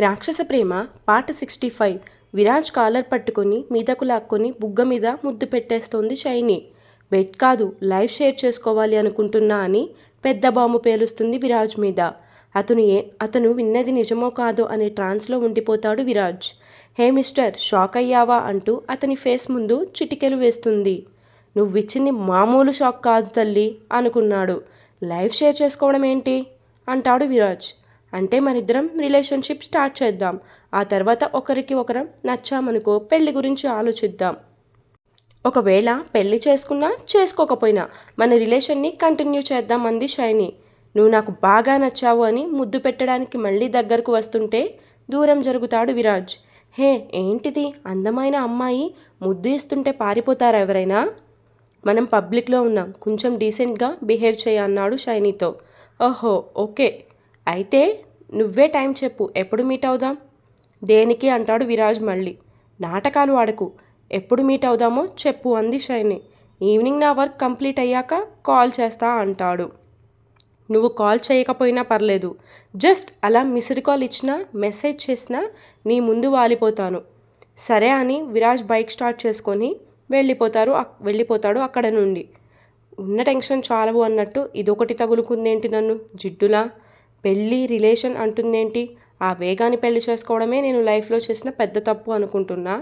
రాక్షస ప్రేమ పాట sixty five. Viraj caller పట్టుకొని మీదకు లాక్కొని బుగ్గ మీద ముద్దు పెట్టేస్తోంది షైని. బెట్ కాదు లైవ్ షేర్ చేసుకోవాలి అనుకుంటున్నా అని పెద్ద బాంబు పేలుస్తుంది విరాజ్ మీద. అతను ఏ అతను విన్నది నిజమో కాదో అనే ట్రాన్స్లో ఉండిపోతాడు విరాజ్. హే మిస్టర్ షాక్ అయ్యావా అంటూ అతని ఫేస్ ముందు చిటికెలు వేస్తుంది. నువ్విచ్చింది మామూలు షాక్ కాదు తల్లి అనుకున్నాడు. లైవ్ షేర్ చేసుకోవడం ఏంటి? అంటాడు విరాజ్. అంటే మనిద్దరం రిలేషన్షిప్ స్టార్ట్ చేద్దాం. ఆ తర్వాత ఒకరికి ఒకరం నచ్చామనుకో పెళ్ళి గురించి ఆలోచిద్దాం. ఒకవేళ పెళ్ళి చేసుకున్నా చేసుకోకపోయినా మన రిలేషన్ని కంటిన్యూ చేద్దాం అంది షైని. నువ్వు నాకు బాగా నచ్చావు అని ముద్దు పెట్టడానికి మళ్ళీ దగ్గరకు వస్తుంటే దూరం జరుగుతాడు విరాజ్. హే ఏంటిది? అందమైన అమ్మాయి ముద్దు ఇస్తుంటే పారిపోతారా ఎవరైనా? మనం పబ్లిక్లో ఉన్నాం. కొంచెం డీసెంట్గా బిహేవ్ చేయ అన్నాడు షైనీతో. ఓహో ఓకే. అయితే నువ్వే టైం చెప్పు ఎప్పుడు మీట్ అవుదాం? దేనికి అంటాడు విరాజ్ మళ్ళీ. నాటకాలు ఆడకు ఎప్పుడు మీట్ అవుదామో చెప్పు అంది షైని. ఈవినింగ్ నా వర్క్ కంప్లీట్ అయ్యాక కాల్ చేస్తా అంటాడు. నువ్వు కాల్ చేయకపోయినా పర్లేదు జస్ట్ అలా మిస్డ్ కాల్ ఇచ్చినా మెసేజ్ చేసినా నీ ముందు వాలిపోతాను. సరే అని విరాజ్ బైక్ స్టార్ట్ చేసుకొని వెళ్ళిపోతారు వెళ్ళిపోతాడు అక్కడ నుండి. ఉన్న టెన్షన్ చాలవు అన్నట్టు ఇదొకటి తగులుకుందేంటి నన్ను? జిడ్డులా? పెళ్ళి రిలేషన్ అంటుందేంటి? ఆ వేగాన్ని పెళ్ళి చేసుకోవడమే నేను లైఫ్లో చేసిన పెద్ద తప్పు అనుకుంటున్నా.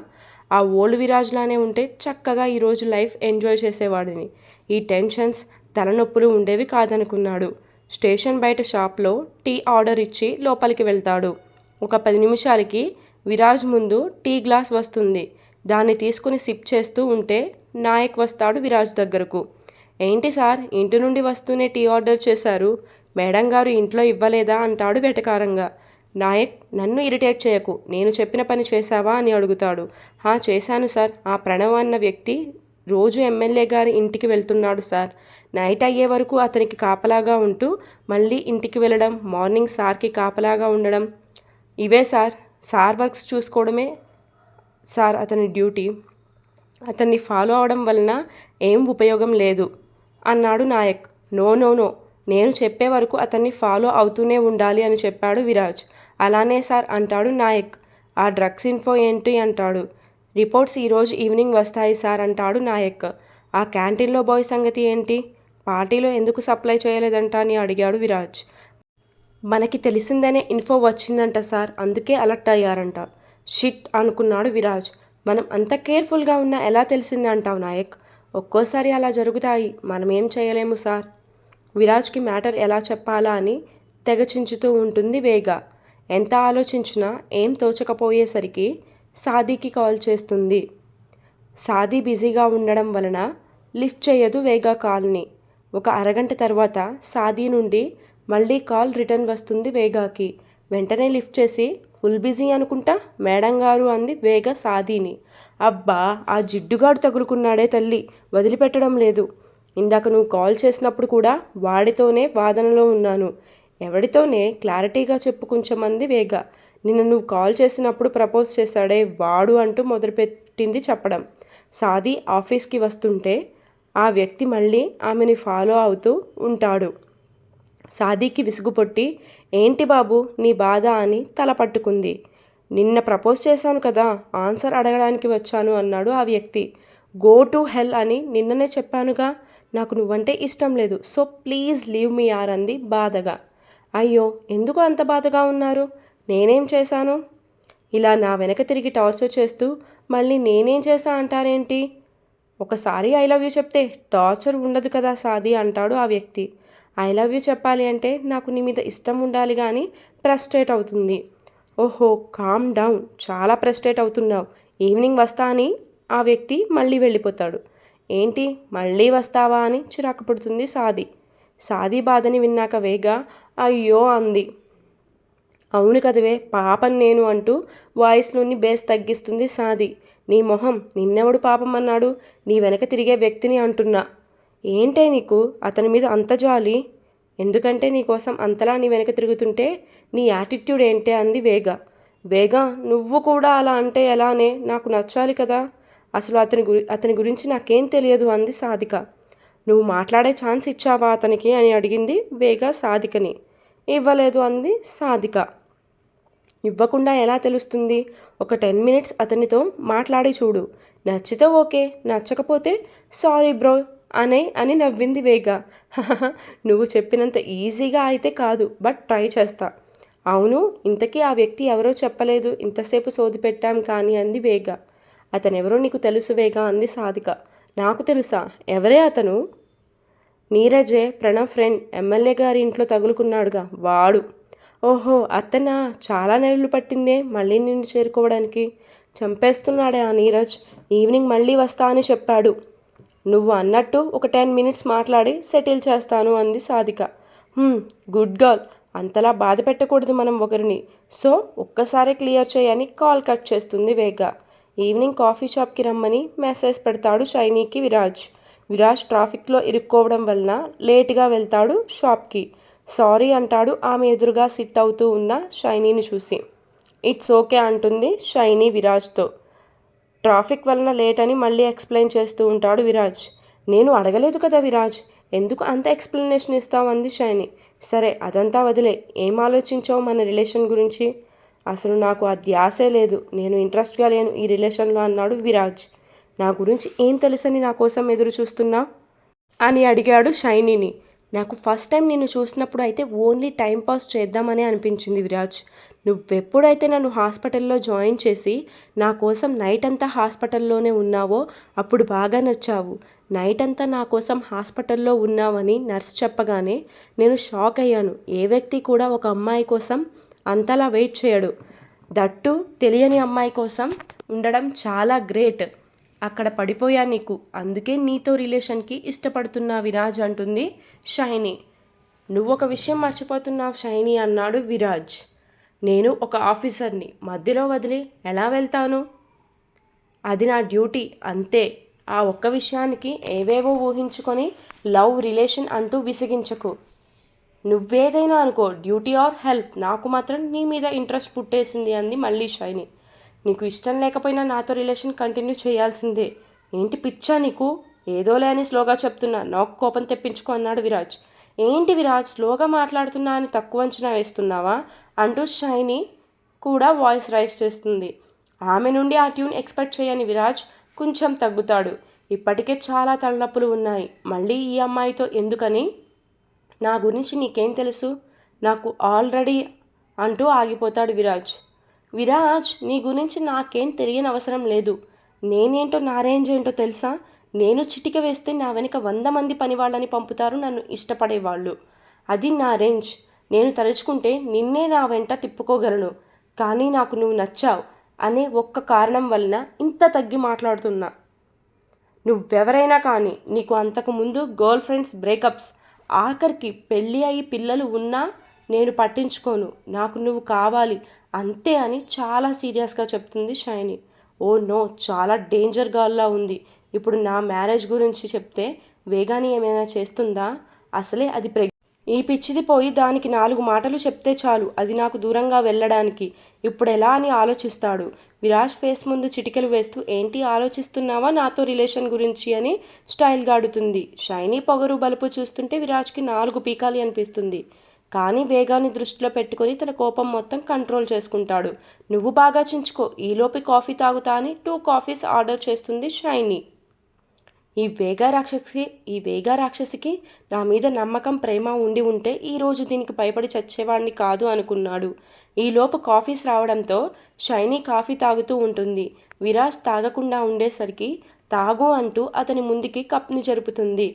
ఆ ఓల్డ్ విరాజ్లానే ఉంటే చక్కగా ఈరోజు లైఫ్ ఎంజాయ్ చేసేవాడిని. ఈ టెన్షన్స్ తలనొప్పులు ఉండేవి కాదనుకున్నాడు. స్టేషన్ బయట షాప్లో టీ ఆర్డర్ ఇచ్చి లోపలికి వెళ్తాడు. ఒక పది నిమిషాలకి విరాజ్ ముందు టీ గ్లాస్ వస్తుంది. దాన్ని తీసుకుని సిప్ చేస్తూ ఉంటే నాయక్ వస్తాడు విరాజ్ దగ్గరకు. ఏంటి సార్ ఇంటి నుండి వస్తూనే టీ ఆర్డర్ చేశారు? మేడం గారు ఇంట్లో ఇవ్వలేదా అంటాడు వెటకారంగా. నాయక్ నన్ను ఇరిటేట్ చేయకు. నేను చెప్పిన పని చేశావా అని అడుగుతాడు. హా చేశాను సార్. ఆ ప్రణవ్ అన్న వ్యక్తి రోజు ఎమ్మెల్యే గారి ఇంటికి వెళ్తున్నాడు సార్. నైట్ అయ్యే వరకు అతనికి కాపలాగా ఉంటూ మళ్ళీ ఇంటికి వెళ్ళడం మార్నింగ్ సార్కి కాపలాగా ఉండడం. ఇవే సార్. సార్ వర్క్స్ చూసుకోవడమే సార్ అతని డ్యూటీ. అతన్ని ఫాలో అవడం వలన ఏం ఉపయోగం లేదు అన్నాడు నాయక్. No no no. నేను చెప్పే వరకు అతన్ని ఫాలో అవుతూనే ఉండాలి అని చెప్పాడు విరాజ్. అలానే సార్ అంటాడు నాయక్. ఆ డ్రగ్స్ ఇన్ఫో ఏంటి అంటాడు. రిపోర్ట్స్ ఈరోజు ఈవినింగ్ వస్తాయి సార్ అంటాడు నాయక్. ఆ క్యాంటీన్లో బాయ్ సంగతి ఏంటి? పార్టీలో ఎందుకు సప్లై చేయలేదంట అని అడిగాడు విరాజ్. మనకి తెలిసిందనే ఇన్ఫో వచ్చిందంట సార్ అందుకే అలర్ట్ అయ్యారంట. షిట్ అనుకున్నాడు విరాజ్. మనం అంత కేర్ఫుల్గా ఉన్నా ఎలా తెలిసిందంటావు నాయక్? ఒక్కోసారి అలా జరుగుతాయి. మనం ఏం చేయలేము సార్. విరాజ్కి మ్యాటర్ ఎలా చెప్పాలా అని తెగచించుతూ ఉంటుంది వేగ. ఎంత ఆలోచించినా ఏం తోచకపోయేసరికి సాదీకి కాల్ చేస్తుంది. సాదీ బిజీగా ఉండడం వలన లిఫ్ట్ చేయదు వేగా కాల్ని. ఒక అరగంట తర్వాత సాదీ నుండి మళ్ళీ కాల్ రిటర్న్ వస్తుంది వేగాకి. వెంటనే లిఫ్ట్ చేసి ఫుల్ బిజీ అనుకుంటా? మేడం గారు అంది వేగ సాదీని. అబ్బా ఆ జిడ్డుగాడు తగులుకున్నాడే తల్లి. వదిలిపెట్టడం లేదు. ఇందాక నువ్వు కాల్ చేసినప్పుడు కూడా వాడితోనే వాదనలో ఉన్నాను. ఎవడితోనే క్లారిటీగా చెప్పు కొంచెమంది వేగ. నిన్న నువ్వు కాల్ చేసినప్పుడు ప్రపోజ్ చేశాడే వాడు అంటూ మొదలుపెట్టింది చెప్పడం. సాది ఆఫీస్కి వస్తుంటే ఆ వ్యక్తి మళ్ళీ ఆమెని ఫాలో అవుతూ ఉంటాడు. సాదీకి విసుగుపొట్టి ఏంటి బాబు నీ బాధ? అని తల పట్టుకుంది. నిన్న ప్రపోజ్ చేశాను కదా ఆన్సర్ అడగడానికి వచ్చాను అన్నాడు ఆ వ్యక్తి. గో టు హెల్ అని నిన్ననే చెప్పానుగా. నాకు నువ్వంటే ఇష్టం లేదు. So please leave me or అంది బాధగా. అయ్యో ఎందుకు అంత బాధగా ఉన్నారు? నేనేం చేశాను? ఇలా నా వెనక తిరిగి టార్చర్ చేస్తూ మళ్ళీ నేనేం చేశా అంటారేంటి? ఒకసారి ఐ లవ్ యూ చెప్తే టార్చర్ ఉండదు కదా సాది అంటాడు ఆ వ్యక్తి. ఐ లవ్ యూ చెప్పాలి అంటే నాకు నీ మీద ఇష్టం ఉండాలి కానీ ప్రస్ట్రేట్ అవుతుంది. ఓహో కామ్ డౌన్ చాలా ప్రస్ట్రేట్ అవుతున్నావు. ఈవినింగ్ వస్తా అని ఆ వ్యక్తి మళ్ళీ వెళ్ళిపోతాడు. ఏంటి మళ్ళీ వస్తావా అని చిరాకు పడుతుంది సాది. సాది బాధని విన్నాక వేగా అయ్యో అంది. అవును కదవే పాపం నేను అంటూ వాయిస్లోని బేస్ తగ్గిస్తుంది సాది. నీ మొహం నిన్నెవడు పాపం అన్నాడు? నీ వెనక తిరిగే వ్యక్తిని అంటున్నా. ఏంటే నీకు? అతని మీద అంత జాలి? ఎందుకంటే నీకోసం అంతలా నీ వెనక తిరుగుతుంటే నీ యాటిట్యూడ్ ఏంటే అంది వేగ. వేగ నువ్వు కూడా అలా అంటే ఎలానే? నాకు నచ్చాలి కదా? అసలు అతని గురి అతని గురించి నాకేం తెలియదు అంది సాధిక. నువ్వు మాట్లాడే ఛాన్స్ ఇచ్చావా అతనికి? అని అడిగింది వేగ సాధికని. ఇవ్వలేదు అంది సాధిక. ఇవ్వకుండా ఎలా తెలుస్తుంది? ఒక టెన్ మినిట్స్ అతనితో మాట్లాడి చూడు. నచ్చితే ఓకే నచ్చకపోతే సారీ బ్రో అనే అని నవ్వింది వేగ. నువ్వు చెప్పినంత ఈజీగా అయితే కాదు బట్ ట్రై చేస్తా. అవును ఇంతకీ ఆ వ్యక్తి ఎవరో చెప్పలేదు ఇంతసేపు సోది పెట్టాం కానీ అంది వేగ. అతనెవరో నీకు తెలుసువేగా అంది సాధిక. నాకు తెలుసా? ఎవరే అతను? నీరజే ప్రణవ్ ఫ్రెండ్ ఎమ్మెల్యే గారి ఇంట్లో తగులుకున్నాడుగా. వాడు. ఓహో అతనా? చాలా నెలలు పట్టిందే మళ్ళీ నిన్ను చేరుకోవడానికి. చంపేస్తున్నాడే ఆ నీరజ్. ఈవినింగ్ మళ్ళీ వస్తా అని చెప్పాడు. నువ్వు అన్నట్టు ఒక టెన్ మినిట్స్ మాట్లాడి సెటిల్ చేస్తాను అంది సాధిక. Good girl. అంతలా బాధ పెట్టకూడదు మనం ఒకరిని. సో ఒక్కసారి క్లియర్ చేయని కాల్ కట్ చేస్తుంది వేగ. ఈవినింగ్ కాఫీ షాప్కి రమ్మని మెసేజ్ పెడతాడు షైనీకి విరాజ్. విరాజ్ ట్రాఫిక్లో ఇరుక్కోవడం వలన లేటుగా వెళ్తాడు షాప్కి. సారీ అంటాడు ఆమె ఎదురుగా సిట్ అవుతూ ఉన్న షైనీని చూసి. ఇట్స్ ఓకే అంటుంది షైనీ విరాజ్తో. ట్రాఫిక్ వలన లేట్ అని మళ్ళీ ఎక్స్ప్లెయిన్ చేస్తూ ఉంటాడు విరాజ్. నేను అడగలేదు కదా విరాజ్ ఎందుకు అంత ఎక్స్ప్లెనేషన్ ఇస్తావు అంది షైని. సరే అదంతా వదిలే ఏం ఆలోచించావు మన రిలేషన్ గురించి? అసలు నాకు ఆ ధ్యాసే లేదు. నేను ఇంట్రెస్ట్గా లేను ఈ రిలేషన్లో అన్నాడు విరాజ్. నా గురించి ఏం తెలుసని నా కోసం ఎదురు చూస్తున్నా? అని అడిగాడు షైనీని. నాకు ఫస్ట్ టైం నిన్ను చూసినప్పుడు అయితే ఓన్లీ టైం పాస్ చేద్దామని అనిపించింది విరాజ్. నువ్వెప్పుడైతే నన్ను హాస్పిటల్లో జాయిన్ చేసి నా కోసం నైట్ అంతా హాస్పిటల్లోనే ఉన్నావో అప్పుడు బాగా నచ్చావు. నైట్ అంతా నా కోసం హాస్పిటల్లో ఉన్నావని నర్స్ చెప్పగానే నేను షాక్ అయ్యాను. ఏ వ్యక్తి కూడా ఒక అమ్మాయి కోసం అంతలా వెయిట్ చేయడు. దట్టు తెలియని అమ్మాయి కోసం ఉండడం చాలా గ్రేట్. అక్కడ పడిపోయా నీకు. అందుకే నీతో రిలేషన్కి ఇష్టపడుతున్నా విరాజ్ అంటుంది షైని. నువ్వు ఒక విషయం మర్చిపోతున్నావు షైని అన్నాడు విరాజ్. నేను ఒక ఆఫీసర్ని. మధ్యలో వదిలి. ఎలా వెళ్తాను? అది నా డ్యూటీ. అంతే. ఆ ఒక్క విషయానికి ఏవేవో ఊహించుకొని లవ్ రిలేషన్ అంటూ విసిగించకు. నువ్వేదైనా అనుకో డ్యూటీ ఆర్ హెల్ప్ నాకు మాత్రం నీ మీద ఇంట్రెస్ట్ పుట్టేసింది అంది మళ్ళీ షైని. నీకు ఇష్టం లేకపోయినా నాతో రిలేషన్ కంటిన్యూ చేయాల్సిందే. ఏంటి పిచ్చా నీకు? ఏదో లేని స్లోగా చెప్తున్నా. నాకు కోపం తెప్పించుకో అన్నాడు విరాజ్. ఏంటి విరాజ్ స్లోగా మాట్లాడుతున్నా అని తక్కువ అంచనా వేస్తున్నావా? అంటూ షైని కూడా వాయిస్ రైజ్ చేస్తుంది. ఆమె నుండి ఆ ట్యూన్ ఎక్స్పెక్ట్ చేయని విరాజ్ కొంచెం తగ్గుతాడు. ఇప్పటికే చాలా తలనొప్పులు ఉన్నాయి. మళ్ళీ ఈ అమ్మాయితో ఎందుకని? నా గురించి నీకేం తెలుసు? నాకు ఆల్రెడీ అంటూ ఆగిపోతాడు విరాజ్. విరాజ్ నీ గురించి నాకేం తెలియని అవసరం లేదు. నేనేంటో నా రేంజ్ ఏంటో తెలుసా? నేను చిటిక వేస్తే నా వెనుక వంద మంది పనివాళ్ళని పంపుతారు నన్ను ఇష్టపడేవాళ్ళు. అది నా రేంజ్. నేను తలుచుకుంటే నిన్నే నా వెంట తిప్పుకోగలను. కానీ నాకు నువ్వు నచ్చావు అనే ఒక్క కారణం వలన ఇంత తగ్గి మాట్లాడుతున్నా. నువ్వెవరైనా కానీ నీకు అంతకుముందు గర్ల్ ఫ్రెండ్స్ బ్రేకప్స్ ఆఖరికి పెళ్ళి అయ్యి పిల్లలు ఉన్నా నేను పట్టించుకోను. నాకు నువ్వు కావాలి. అంతే అని చాలా సీరియస్గా చెప్తుంది షైని. ఓ నో చాలా డేంజర్ గర్ల్లా ఉంది. ఇప్పుడు నా మ్యారేజ్ గురించి చెప్తే వేగాని ఏమైనా చేస్తుందా? అసలే అది ప్రెగ్ ఈ పిచ్చిది పోయి దానికి నాలుగు మాటలు చెప్తే చాలు అది నాకు దూరంగా వెళ్ళడానికి. ఇప్పుడు ఎలా అని ఆలోచిస్తాడు. విరాజ్ ఫేస్ ముందు చిటికెలు వేస్తూ ఏంటి ఆలోచిస్తున్నావా నాతో రిలేషన్ గురించి? అని స్టైల్గా అడుగుతుంది షైనీ పొగరు బలుపు చూస్తుంటే విరాజ్కి నాలుగు పీకాలి అనిపిస్తుంది. కానీ వేగాన్ని దృష్టిలో పెట్టుకొని తన కోపం మొత్తం కంట్రోల్ చేసుకుంటాడు. నువ్వు బాగా చించుకో ఈలోపు కాఫీ తాగుతా అని టూ కాఫీస్ ఆర్డర్ చేస్తుంది షైనీ. ఈ వేగా రాక్షసికి ఈ వేగా రాక్షసికి నా మీద నమ్మకం ప్రేమ ఉండి ఉంటే ఈరోజు దీనికి భయపడి చచ్చేవాడిని కాదు అనుకున్నాడు. ఈలోపు కాఫీస్ రావడంతో షైనీ కాఫీ తాగుతూ ఉంటుంది. విరాజ్ తాగకుండా ఉండేసరికి తాగు అంటూ అతని ముందుకి కప్ని జరుపుతుంది.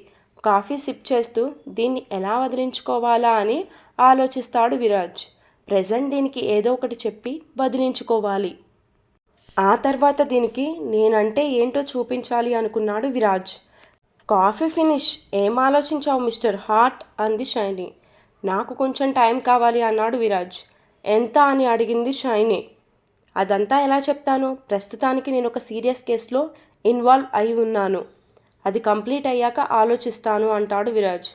కాఫీ సిప్ చేస్తూ దీన్ని ఎలా వదిలించుకోవాలా అని ఆలోచిస్తాడు విరాజ్. ప్రజెంట్ దీనికి ఏదో ఒకటి చెప్పి వదిలించుకోవాలి. ఆ తర్వాత దీనికి నేనంటే ఏంటో చూపించాలి అనుకున్నాడు విరాజ్. Coffee finish. ఏం ఆలోచించావు మిస్టర్ హాట్ అంది షైనీ. నాకు కొంచెం టైం కావాలి అన్నాడు విరాజ్. ఎంత అని అడిగింది షైనీ. అదంతా ఎలా చెప్తాను? ప్రస్తుతానికి నేను ఒక సీరియస్ కేసులో ఇన్వాల్వ్ అయి ఉన్నాను. అది కంప్లీట్ అయ్యాక ఆలోచిస్తాను అంటాడు విరాజ్.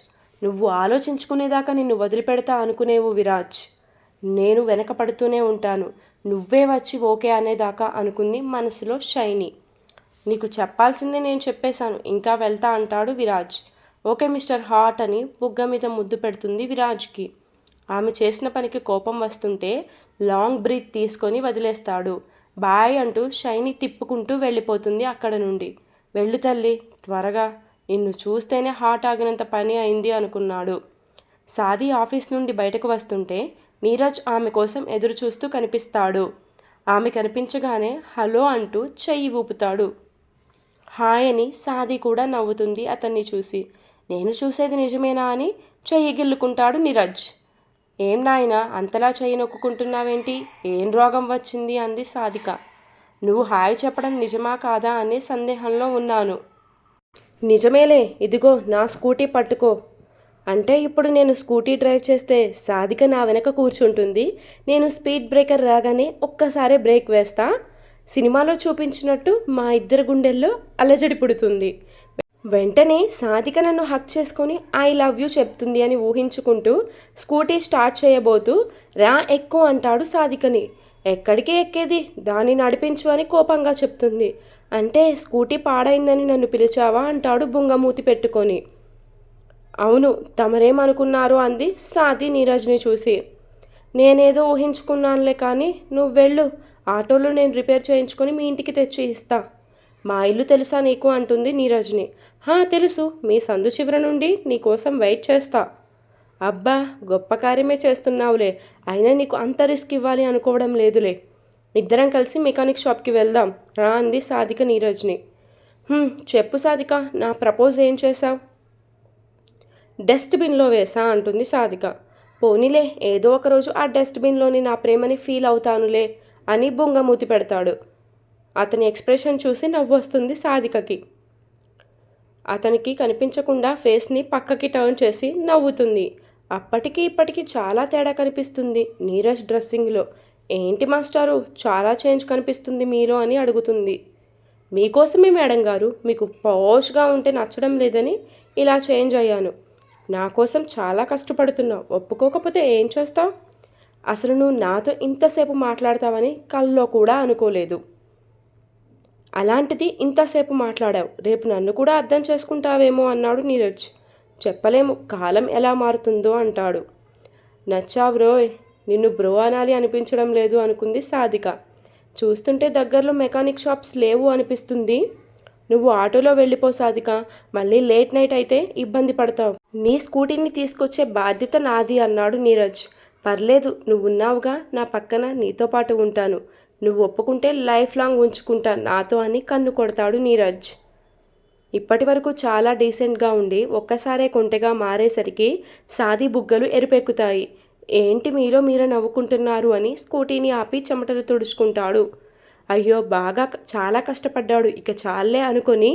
నువ్వు ఆలోచించుకునేదాకా నిన్ను వదిలిపెడతా అనుకునేవు విరాజ్. నేను వెనకపడుతూనే ఉంటాను. నువ్వే వచ్చి ఓకే అనేదాకా అనుకుంది మనసులో షైని. నీకు చెప్పాల్సిందే నేను చెప్పేశాను ఇంకా వెళ్తా అంటాడు విరాజ్. ఓకే మిస్టర్ హాట్ అని బుగ్గ మీద ముద్దు పెడుతుంది విరాజ్కి. ఆమె చేసిన పనికి కోపం వస్తుంటే లాంగ్ బ్రీత్ తీసుకొని వదిలేస్తాడు. బాయ్ అంటూ షైని తిప్పుకుంటూ వెళ్ళిపోతుంది అక్కడ నుండి. వెళ్ళు తల్లి త్వరగా. నిన్ను చూస్తేనే హార్ట్ ఆగినంత పని అయింది అనుకున్నాడు. సాది ఆఫీస్ నుండి బయటకు వస్తుంటే నీరజ్ ఆమె కోసం ఎదురు చూస్తూ కనిపిస్తాడు. ఆమె కనిపించగానే హలో అంటూ చెయ్యి ఊపుతాడు. హాయ్ అని సాది కూడా నవ్వుతుంది అతన్ని చూసి. నేను చూసేది నిజమేనా అని చెయ్యి గిల్లుకుంటాడు నీరజ్. ఏం నాయనా అంతలా చెయ్యి నొక్కుంటున్నావేంటి ఏం రోగం వచ్చింది? అంది సాధిక నువ్వు హాయ్ చెప్పడం నిజమా కాదా అనే సందేహంలో ఉన్నాను. నిజమేలే ఇదిగో నా స్కూటీ పట్టుకో. అంటే ఇప్పుడు నేను స్కూటీ డ్రైవ్ చేస్తే సాధిక నా వెనక కూర్చుంటుంది. నేను స్పీడ్ బ్రేకర్ రాగానే ఒక్కసారి బ్రేక్ వేస్తా. సినిమాలో చూపించినట్టు మా ఇద్దరు గుండెల్లో అలజడి పుడుతుంది. వెంటనే సాధిక నన్ను హక్ చేసుకొని ఐ లవ్ యూ చెప్తుంది అని ఊహించుకుంటూ స్కూటీ స్టార్ట్ చేయబోతూ రా ఎక్కువ అంటాడు సాధికని. ఎక్కడికి ఎక్కేది? దాన్ని నడిపించు అని కోపంగా చెప్తుంది. అంటే స్కూటీ పాడైందని నన్ను పిలిచావా? అంటాడు బుంగమూతి పెట్టుకొని. అవును తమరేమనుకున్నారు అంది సాది నీరజ్ని చూసి. నేనేదో ఊహించుకున్నానులే కానీ నువ్వు వెళ్ళు ఆటోలో నేను రిపేర్ చేయించుకొని మీ ఇంటికి తెచ్చి ఇస్తా. మా ఇల్లు తెలుసా నీకు? అంటుంది నీరజ్ని. హా తెలుసు. మీ సందు చివర నుండి నీకోసం వెయిట్ చేస్తా. అబ్బా గొప్ప కార్యమే చేస్తున్నావులే. అయినా నీకు అంత రిస్క్ ఇవ్వాలి అనుకోవడం లేదులే. ఇద్దరం కలిసి మెకానిక్ షాప్కి వెళ్దాం రా అంది సాధిక నీరజ్ని. చెప్పు సాధిక నా ప్రపోజ్ ఏం చేశావు? డస్ట్బిన్లో వేసా అంటుంది సాధిక. పోనీలే ఏదో ఒక రోజు ఆ డస్ట్బిన్లోని నా ప్రేమని ఫీల్ అవుతానులే అని బొంగమూతి పెడతాడు. అతని ఎక్స్ప్రెషన్ చూసి నవ్వొస్తుంది సాధికకి. అతనికి కనిపించకుండా ఫేస్ని పక్కకి టర్న్ చేసి నవ్వుతుంది. అప్పటికి ఇప్పటికి చాలా తేడా కనిపిస్తుంది నీరజ్ డ్రెస్సింగ్లో. ఏంటి మాస్టారు చాలా చేంజ్ కనిపిస్తుంది మీలో అని అడుగుతుంది. మీకోసమే మేడం గారు మీకు పోష్గా ఉంటే నచ్చడం లేదని ఇలా చేంజ్ అయ్యాను. నా కోసం చాలా కష్టపడుతున్నావు. ఒప్పుకోకపోతే ఏం చేస్తావు? అసలు నువ్వు నాతో ఇంతసేపు మాట్లాడతావని కల్లో కూడా అనుకోలేదు. అలాంటిది ఇంతసేపు మాట్లాడావు. రేపు నన్ను కూడా అర్థం చేసుకుంటావేమో అన్నాడు నీరజ్. చెప్పలేము కాలం ఎలా మారుతుందో అంటాడు. నచ్చావు బ్రోయ్ నిన్ను బ్రో అనాలి అనిపించడం లేదు అనుకుంది సాధిక. చూస్తుంటే దగ్గరలో మెకానిక్ షాప్స్ లేవు అనిపిస్తుంది. నువ్వు ఆటోలో వెళ్ళిపో సాధిక మళ్ళీ లేట్ నైట్ అయితే ఇబ్బంది పడతావు. నీ స్కూటీని తీసుకొచ్చే బాధ్యత నాది అన్నాడు నీరజ్. పర్లేదు నువ్వున్నావుగా నా పక్కన నీతో పాటు ఉంటాను. నువ్వు ఒప్పుకుంటే లైఫ్ లాంగ్ ఉంచుకుంటా నాతో అని కన్ను కొడతాడు నీరజ్. ఇప్పటి వరకు చాలా డీసెంట్గా ఉండి ఒక్కసారే కొంటెగా మారేసరికి సాది బుగ్గలు ఎరుపెక్కుతాయి. ఏంటి మీలో మీరే నవ్వుకుంటున్నారు అని స్కూటీని ఆపి చెమటలు తుడుచుకుంటాడు. అయ్యో బాగా చాలా కష్టపడ్డాడు ఇక చాలే అనుకొని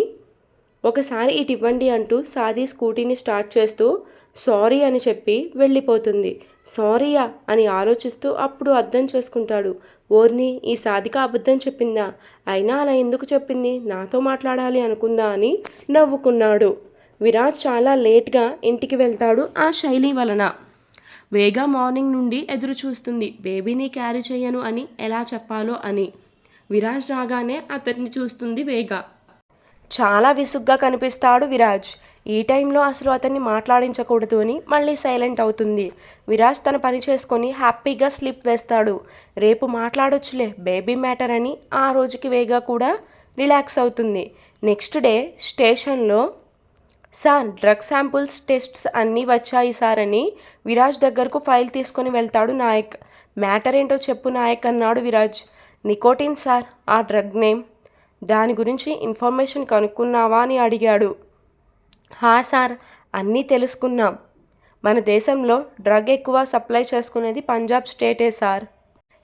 ఒకసారి ఇటు ఇవ్వండి అంటూ సాది స్కూటీని స్టార్ట్ చేస్తూ సారీ అని చెప్పి వెళ్ళిపోతుంది. సారీయా? అని ఆలోచిస్తూ అప్పుడు అర్థం చేసుకుంటాడు. ఓర్ని ఈ సాధిక అబద్ధం చెప్పిందా? అయినా అలా ఎందుకు చెప్పింది? నాతో మాట్లాడాలి అనుకుందా? అని నవ్వుకున్నాడు. విరాజ్ చాలా లేట్గా ఇంటికి వెళ్తాడు ఆ శైలి వలన. వేగా మార్నింగ్ నుండి ఎదురు చూస్తుంది. బేబీని క్యారీ చేయను అని ఎలా చెప్పాలో అని. విరాజ్ రాగానే అతన్ని చూస్తుంది వేగా. చాలా విసుగ్గా కనిపిస్తాడు విరాజ్. ఈ టైంలో అసలు అతన్ని మాట్లాడించకూడదు అని మళ్ళీ సైలెంట్ అవుతుంది. విరాజ్ తన పని చేసుకొని హ్యాపీగా స్లిప్ వేస్తాడు. రేపు మాట్లాడొచ్చులే బేబీ మ్యాటర్ అని ఆ రోజుకి వేగా కూడా రిలాక్స్ అవుతుంది. నెక్స్ట్ డే స్టేషన్లో సార్ డ్రగ్ శాంపుల్స్ టెస్ట్స్ అన్నీ వచ్చాయి సార్ అని విరాజ్ దగ్గరకు ఫైల్ తీసుకొని వెళ్తాడు నాయక్. మ్యాటర్ ఏంటో చెప్పు నాయక్ అన్నాడు విరాజ్. నికోటిన్ సార్ ఆ డ్రగ్ నేమ్ దాని గురించి ఇన్ఫర్మేషన్ కనుక్కున్నావా అని అడిగాడు. హా సార్ అన్నీ తెలుసుకున్నాం. మన దేశంలో డ్రగ్ ఎక్కువ సప్లై చేసుకునేది పంజాబ్ స్టేటే సార్.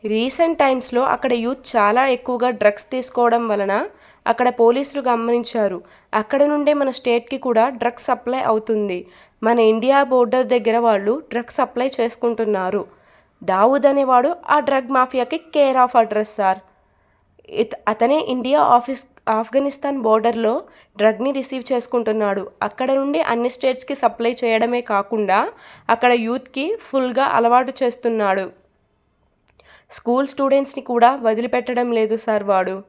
రీసెంట్ టైమ్స్లో అక్కడ యూత్ చాలా ఎక్కువగా డ్రగ్స్ తీసుకోవడం వలన అక్కడ పోలీసులు గమనించారు. అక్కడ నుండే మన స్టేట్కి కూడా డ్రగ్స్ సప్లై అవుతుంది. మన ఇండియా బోర్డర్ దగ్గర వాళ్ళు డ్రగ్స్ సప్లై చేసుకుంటున్నారు. దావుద్ అనేవాడు ఆ డ్రగ్ మాఫియాకి కేర్ ఆఫ్ అడ్రస్ సార్. అతనే ఇండియా ఆఫీస్ ఆఫ్ఘనిస్తాన్ బోర్డర్లో డ్రగ్ని రిసీవ్ చేసుకుంటున్నాడు. అక్కడ నుండి అన్ని స్టేట్స్కి సప్లై చేయడమే కాకుండా అక్కడ యూత్కి ఫుల్గా అలవాటు చేస్తున్నాడు. స్కూల్ స్టూడెంట్స్ని కూడా వదిలిపెట్టడం లేదు సార్ వాడు.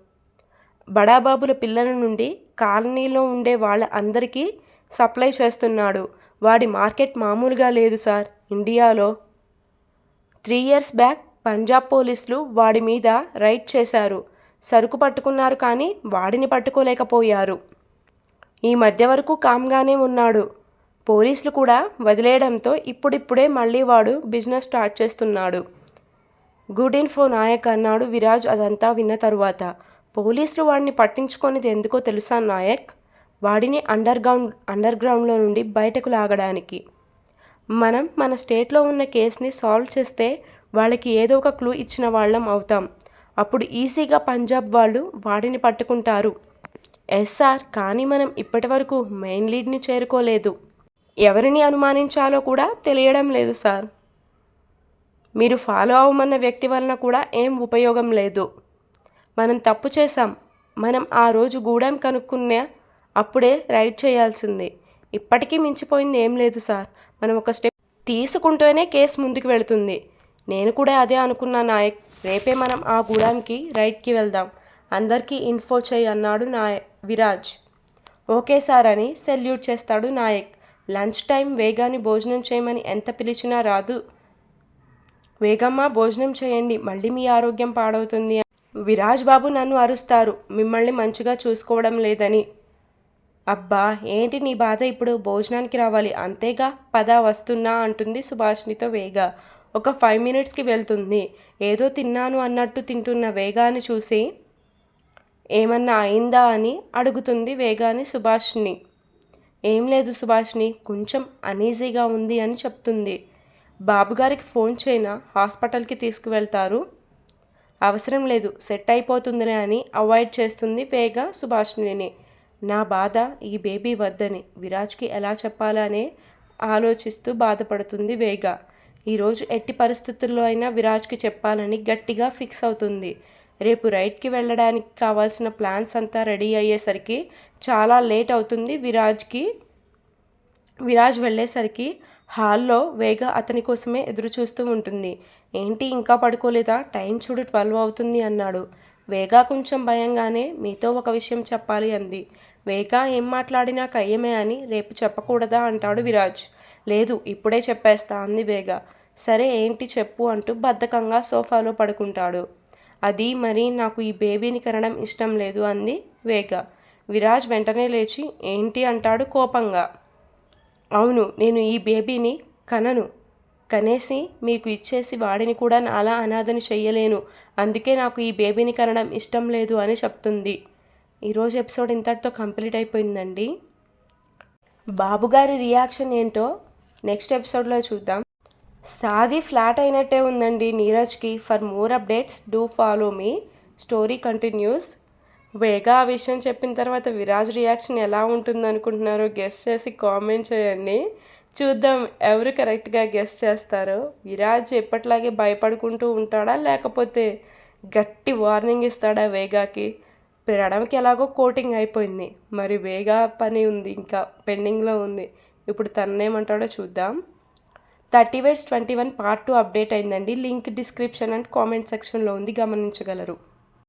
బడాబాబుల పిల్లల నుండి కాలనీలో ఉండే వాళ్ళ అందరికీ సప్లై చేస్తున్నాడు. వాడి మార్కెట్ మామూలుగా లేదు సార్ ఇండియాలో. త్రీ ఇయర్స్ బ్యాక్ పంజాబ్ పోలీసులు వాడి మీద రైడ్ చేశారు. సరుకు పట్టుకున్నారు కానీ వాడిని పట్టుకోలేకపోయారు. ఈ మధ్య వరకు కామ్గానే ఉన్నాడు. పోలీసులు కూడా వదిలేయడంతో ఇప్పుడిప్పుడే మళ్ళీ వాడు బిజినెస్ స్టార్ట్ చేస్తున్నాడు. గుడ్ ఇన్ఫో నాయక్ అన్నాడు విరాజ్ అదంతా విన్న తరువాత. పోలీసులు వాడిని పట్టించుకొనిది ఎందుకో తెలుసా నాయక్? వాడిని అండర్ గ్రౌండ్ అండర్ గ్రౌండ్లో నుండి బయటకు లాగడానికి. మనం మన స్టేట్లో ఉన్న కేసుని సాల్వ్ చేస్తే వాళ్ళకి ఏదో ఒక క్లూ ఇచ్చిన వాళ్ళం అవుతాం. అప్పుడు ఈజీగా పంజాబ్ వాళ్ళు వాడిని పట్టుకుంటారు. ఎస్ సార్ కానీ మనం ఇప్పటి వరకు మెయిన్ లీడ్ని చేరుకోలేదు. ఎవరిని అనుమానించాలో కూడా తెలియడం లేదు సార్. మీరు ఫాలో అవ్వమన్న వ్యక్తి వలన కూడా ఏం ఉపయోగం లేదు. మనం తప్పు చేశాం. మనం ఆ రోజు గూడెం కనుక్కునే అప్పుడే రైడ్ చేయాల్సింది. ఇప్పటికీ మించిపోయింది ఏం లేదు సార్. మనం ఒక స్టెప్ తీసుకుంటూనే కేసు ముందుకు వెళుతుంది. నేను కూడా అదే అనుకున్నా నాయక్ రేపే మనం ఆ గూడాంకి రైడ్కి వెళ్దాం. అందరికీ ఇన్ఫో చేయి అన్నాడు నా విరాజ్. ఓకే సార్ అని సెల్యూట్ చేస్తాడు నాయక్. లంచ్ టైం వేగాని భోజనం చేయమని ఎంత పిలిచినా రాదు. వేగమ్మ భోజనం చేయండి. మళ్ళీ మీ ఆరోగ్యం పాడవుతుంది విరాజ్ బాబు నన్ను అరుస్తారు. మిమ్మల్ని మంచిగా చూసుకోవడం లేదని. అబ్బా ఏంటి నీ బాధ ఇప్పుడు? భోజనానికి రావాలి. అంతేగా? పద వస్తున్నా అంటుంది సుభాష్నితో వేగ. ఒక ఫైవ్ మినిట్స్కి వెళ్తుంది. ఏదో తిన్నాను అన్నట్టు తింటున్న వేగాని చూసి ఏమన్నా అయిందా అని అడుగుతుంది వేగాని సుభాష్ని. ఏం లేదు సుభాష్ని కొంచెం అనీజీగా ఉంది అని చెప్తుంది. బాబుగారికి ఫోన్ చేయన? హాస్పిటల్కి తీసుకువెళ్తారు? అవసరం లేదు సెట్ అయిపోతుందిలే అని అవాయిడ్ చేస్తుంది వేగ సుభాష్ని నా బాధ ఈ బేబీ వద్దని. విరాజ్కి ఎలా చెప్పాలనే ఆలోచిస్తూ బాధపడుతుంది వేగ. ఈరోజు ఎట్టి పరిస్థితుల్లో అయినా విరాజ్కి చెప్పాలని గట్టిగా ఫిక్స్ అవుతుంది. రేపు రైడ్కి వెళ్ళడానికి కావాల్సిన ప్లాన్స్ అంతా రెడీ అయ్యేసరికి చాలా లేట్ అవుతుంది విరాజ్కి. విరాజ్ వెళ్ళేసరికి హాల్లో వేగ అతని కోసమే ఎదురు చూస్తూ ఉంటుంది. ఏంటి ఇంకా పడుకోలేదా? టైం చూడు ట్వెల్వ్ అవుతుంది అన్నాడు. వేగా కొంచెం భయంగానే మీతో ఒక విషయం చెప్పాలి అంది. వేగా ఏం మాట్లాడినా కయ్యమే అని రేపు చెప్పకూడదా అంటాడు విరాజ్. లేదు ఇప్పుడే చెప్పేస్తా అంది వేగ. సరే ఏంటి చెప్పు అంటూ బద్ధకంగా సోఫాలో పడుకుంటాడు. అది మరి నాకు ఈ బేబీని కనడం ఇష్టం లేదు అంది వేగ. విరాజ్ వెంటనే లేచి ఏంటి అంటాడు కోపంగా. అవును నేను ఈ బేబీని కనను. కనేసి మీకు ఇచ్చేసి వాడిని కూడా నాలా అనాథని చెయ్యలేను. అందుకే నాకు ఈ బేబీని కనడం ఇష్టం లేదు అని చెప్తుంది. ఈరోజు ఎపిసోడ్ ఇంతటితో కంప్లీట్ అయిపోయిందండి. బాబుగారి రియాక్షన్ ఏంటో నెక్స్ట్ ఎపిసోడ్లో చూద్దాం. సాది ఫ్లాట్ అయినట్టే ఉందండి నీరజ్కి. For more updates do follow me. Story continues. Vega ఆ విషయం చెప్పిన తర్వాత విరాజ్ రియాక్షన్ ఎలా ఉంటుంది అనుకుంటున్నారో చేసి కామెంట్ చేయండి. చూద్దాం ఎవరు కరెక్ట్గా గెస్ చేస్తారో. విరాజ్ ఎప్పట్లాగే భయపడుకుంటూ ఉంటాడా లేకపోతే గట్టి వార్నింగ్ ఇస్తాడా వేగాకి? పెరడానికి ఎలాగో కోటింగ్ అయిపోయింది. మరి వేగా పని ఉంది ఇంకా పెండింగ్లో ఉంది. ఇప్పుడు తననేమంటాడో చూద్దాం. Thirty ways twenty one part two update అయిందండి. లింక్ డిస్క్రిప్షన్ అండ్ కామెంట్ సెక్షన్లో ఉంది. గమనించగలరు.